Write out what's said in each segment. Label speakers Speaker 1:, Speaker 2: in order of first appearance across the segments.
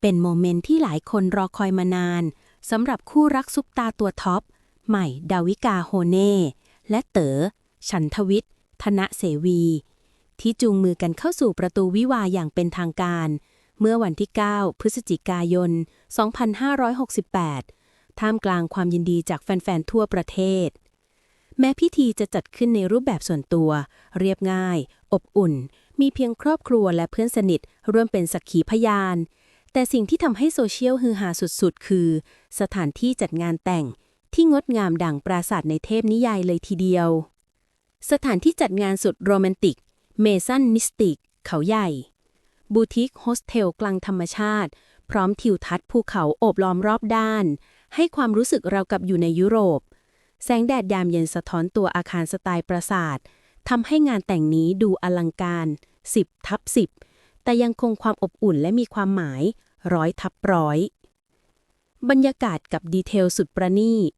Speaker 1: เป็นโมเมนต์ที่หลายคนรอคอยมานานสำหรับคู่รักซุปตาตัวท็อป ใหม่ดาวิกาโฮเน่ และเต๋อ ฉันทวิทย์ ธนเสวี ที่จูงมือกันเข้าสู่ประตูวิวาอย่างเป็นทางการ เมื่อวันที่ 9 พฤศจิกายน 2568 ท่ามกลางความยินดีจากแฟน ๆ ทั่วประเทศ แม้พิธีจะจัดขึ้นในรูปแบบส่วนตัว เรียบง่าย อบอุ่น มีเพียงครอบครัวและเพื่อนสนิทร่วมเป็นสักขีพยาน แต่สิ่งที่ทำให้โซเชียลฮือฮาสุดๆ คือ สถานที่จัดงานแต่งที่งดงามดังปราสาทในเทพนิยายเลยทีเดียว สถานที่จัดงานสุดโรแมนติก เมซันมิสติก เขาใหญ่ บูติกโฮสเทลกลางธรรมชาติ พร้อมทิวทัศน์ภูเขาโอบล้อมรอบด้าน ให้ความรู้สึกเรากับอยู่ในยุโรป แสงแดดยามเย็นสะท้อนตัวอาคารสไตล์ปราสาททำให้งานแต่งนี้ดูอลังการ 10ทับ10 แต่ยังคงความอบอุ่นและมีความหมาย ร้อยทับร้อย บรรยากาศกับดีเทลสุดประณีต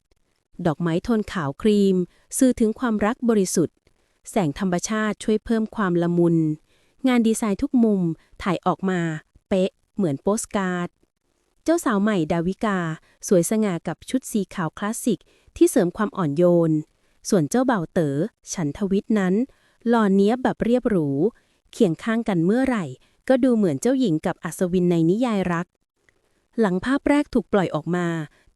Speaker 1: ดอกไม้โทนขาวครีม สื่อถึงความรักบริสุทธิ์ แสงธรรมชาติช่วยเพิ่มความละมุน งานดีไซน์ทุกมุมถ่ายออกมา เป๊ะ เหมือนโปสการ์ด เจ้าสาวใหม่ดาวิกา สวยสง่ากับชุดสีขาวคลาสสิก ที่เสริมความอ่อนโยน ส่วนเจ้าบ่าวเต๋อ ฉันทวิทย์นั้นหล่อเนี้ยบแบบเรียบหรู เคียงข้างกันเมื่อไหร่ ก็ดูเหมือนเจ้าหญิงกับอัศวินในนิยายรัก หลังภาพแรกถูกปล่อยออกมา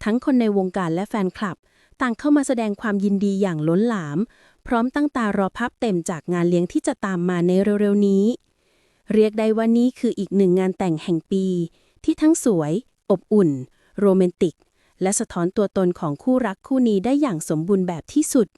Speaker 1: ทั้งคนในวงการและแฟนคลับ ต่างเข้ามาแสดงความยินดีอย่างล้นหลาม พร้อมตั้งตารอภาพเต็มจากงานเลี้ยงที่จะตามมาในเร็วๆนี้ เรียกได้ว่านี่คืออีกหนึ่งงานแต่งแห่งปี ที่ทั้งสวย อบอุ่น โรแมนติก และสะท้อนตัวตนของคู่รักคู่นี้ได้อย่างสมบูรณ์แบบที่สุด